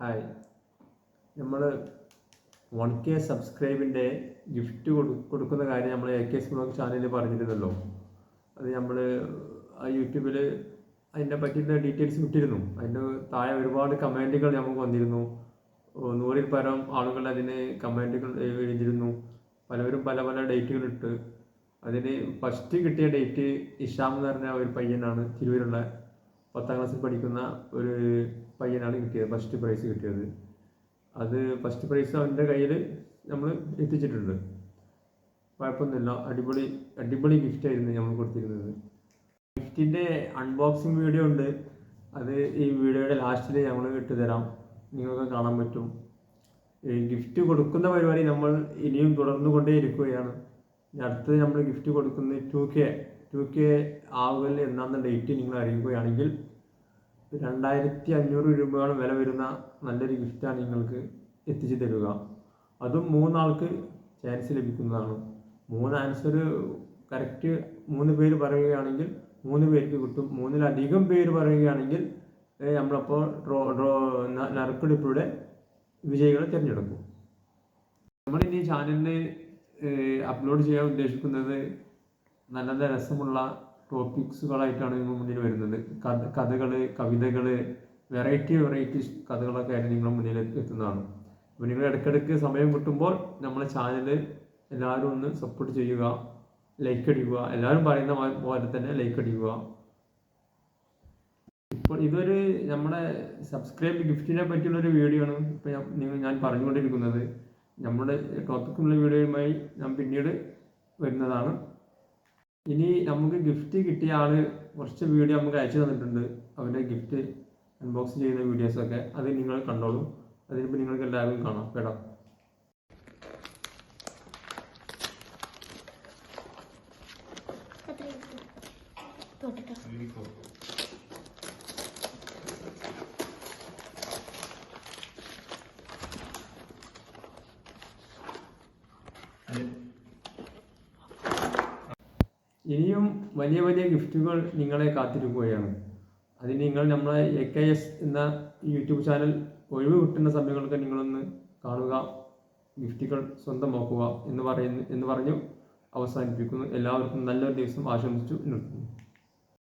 Hi നമ്മൾ one K സബ്സ്ക്രൈബിന്റെ gift കൊടു കൊടുക്കുന്ന കാര്യം നമ്മൾ എ കെ എസ് ബ്ലോഗ് ചാനലിൽ പറഞ്ഞിരുന്നല്ലോ. അത് നമ്മൾ ആ യൂട്യൂബിൽ അതിനെ പറ്റിയുള്ള ഡീറ്റെയിൽസ് വിട്ടിരുന്നു അതിന്റെ താഴെ ഒരുപാട് കമന്റുകൾ നമുക്ക് വന്നിരുന്നു. നൂറിൽ പരം ആളുകൾ അതിന് കമന്റുകൾ എഴുതിയിരുന്നു. പലവരും പല പല ഡേറ്റുകൾ ഇട്ട്. അതിന് ഫസ്റ്റ് കിട്ടിയ ഡേറ്റ് ഇഷാം എന്ന് പറഞ്ഞ ഒരു പയ്യനാണ് തിരൂരുള്ള പത്താം ക്ലാസ്സിൽ പഠിക്കുന്ന ഒരു പയ്യനാണ് കിട്ടിയത് ഫസ്റ്റ് പ്രൈസ് കിട്ടിയത്. അത് ഫസ്റ്റ് പ്രൈസ് അവന്റെ കയ്യിൽ നമ്മൾ എത്തിച്ചിട്ടുണ്ട്. കുഴപ്പമൊന്നുമില്ല. അടിപൊളി അടിപൊളി ഗിഫ്റ്റ് ആയിരുന്നു നമ്മൾ കൊടുത്തിരുന്നത്. ഗിഫ്റ്റിന്റെ അൺബോക്സിങ് വീഡിയോ ഉണ്ട്. അത് ഈ വീഡിയോയുടെ ലാസ്റ്റിൽ നമ്മൾ ഇട്ടുതരാം. നിങ്ങൾക്ക് കാണാൻ പറ്റും. ഗിഫ്റ്റ് കൊടുക്കുന്ന പരിപാടി നമ്മൾ ഇനിയും തുടർന്നു കൊണ്ടേയിരിക്കുകയാണ് അടുത്തത് നമ്മൾ ഗിഫ്റ്റ് കൊടുക്കുന്നത് ടു കെ ടു കെ ആവുകൽ എന്നാന്ന ഡേറ്റ് നിങ്ങൾ അറിയുകയാണെങ്കിൽ രണ്ടായിരത്തി അഞ്ഞൂറ് രൂപയോളം വില വരുന്ന നല്ലൊരു ഗിഫ്റ്റാണ് നിങ്ങൾക്ക് എത്തിച്ചു തരിക. അതും മൂന്നാൾക്ക് ചാൻസ് ലഭിക്കുന്നതാണ്. മൂന്ന് ആൻസർ കറക്റ്റ് മൂന്ന് പേര് പറയുകയാണെങ്കിൽ മൂന്ന് പേർക്ക് കിട്ടും. മൂന്നിലധികം പേര് പറയുകയാണെങ്കിൽ നമ്മളപ്പോൾ ഡ്രോ ഡ്രോ നറുക്കെടുപ്പിലൂടെ വിജയികളെ തിരഞ്ഞെടുക്കും. നമ്മളിനി ചാനലിന് അപ്ലോഡ് ചെയ്യാൻ ഉദ്ദേശിക്കുന്നത് നല്ല നല്ല രസമുള്ള ടോപ്പിക്സുകളായിട്ടാണ് നിങ്ങൾ മുന്നിൽ വരുന്നത്. കഥ കഥകൾ കവിതകൾ വെറൈറ്റി വെറൈറ്റി കഥകളൊക്കെ ആയിട്ട് നിങ്ങളുടെ മുന്നിൽ എത്തുന്നതാണ്. അപ്പോൾ നിങ്ങൾ ഇടയ്ക്കിടയ്ക്ക് സമയം കിട്ടുമ്പോൾ നമ്മളെ ചാനൽ എല്ലാവരും ഒന്ന് സപ്പോർട്ട് ചെയ്യുക ലൈക്ക് അടിക്കുക എല്ലാവരും പറയുന്ന പോലെ തന്നെ ലൈക്ക് അടിക്കുക. ഇപ്പോൾ ഇതൊരു നമ്മുടെ സബ്സ്ക്രൈബ് ഗിഫ്റ്റിനെ പറ്റിയുള്ളൊരു വീഡിയോ ആണ്. ഇപ്പോൾ നിങ്ങൾ ഞാൻ പറഞ്ഞുകൊണ്ടിരിക്കുന്നത്. നമ്മുടെ ടോപ്പിക്കുള്ള വീഡിയോയുമായി ഞാൻ പിന്നീട് വരുന്നതാണ്. ഇനി നമുക്ക് ഗിഫ്റ്റ് കിട്ടിയ ആൾ കുറച്ച് വീഡിയോ നമുക്ക് അയച്ചു തന്നിട്ടുണ്ട്. അവന്റെ ഗിഫ്റ്റ് അൺബോക്സ് ചെയ്യുന്ന വീഡിയോസൊക്കെ അത് നിങ്ങൾ കണ്ടോളൂ. അതിനിപ്പോൾ നിങ്ങൾക്ക് എല്ലാവരും കാണാം. കേട്ടോ? ഇനിയും വലിയ വലിയ ഗിഫ്റ്റുകൾ നിങ്ങളെ കാത്തിരിക്കുകയാണ്. അതിന് നിങ്ങൾ നമ്മളെ എ കെ എസ് എന്ന യൂട്യൂബ് ചാനൽ ഒഴിവ് കിട്ടുന്ന സമയങ്ങളൊക്കെ നിങ്ങളൊന്ന് കാണുക ഗിഫ്റ്റുകൾ സ്വന്തമാക്കുക എന്ന് പറയുന്നു എന്ന് പറഞ്ഞു അവസാനിപ്പിക്കുന്നു. എല്ലാവർക്കും നല്ലൊരു ദിവസം ആശംസിച്ചു നിർത്തുന്നു.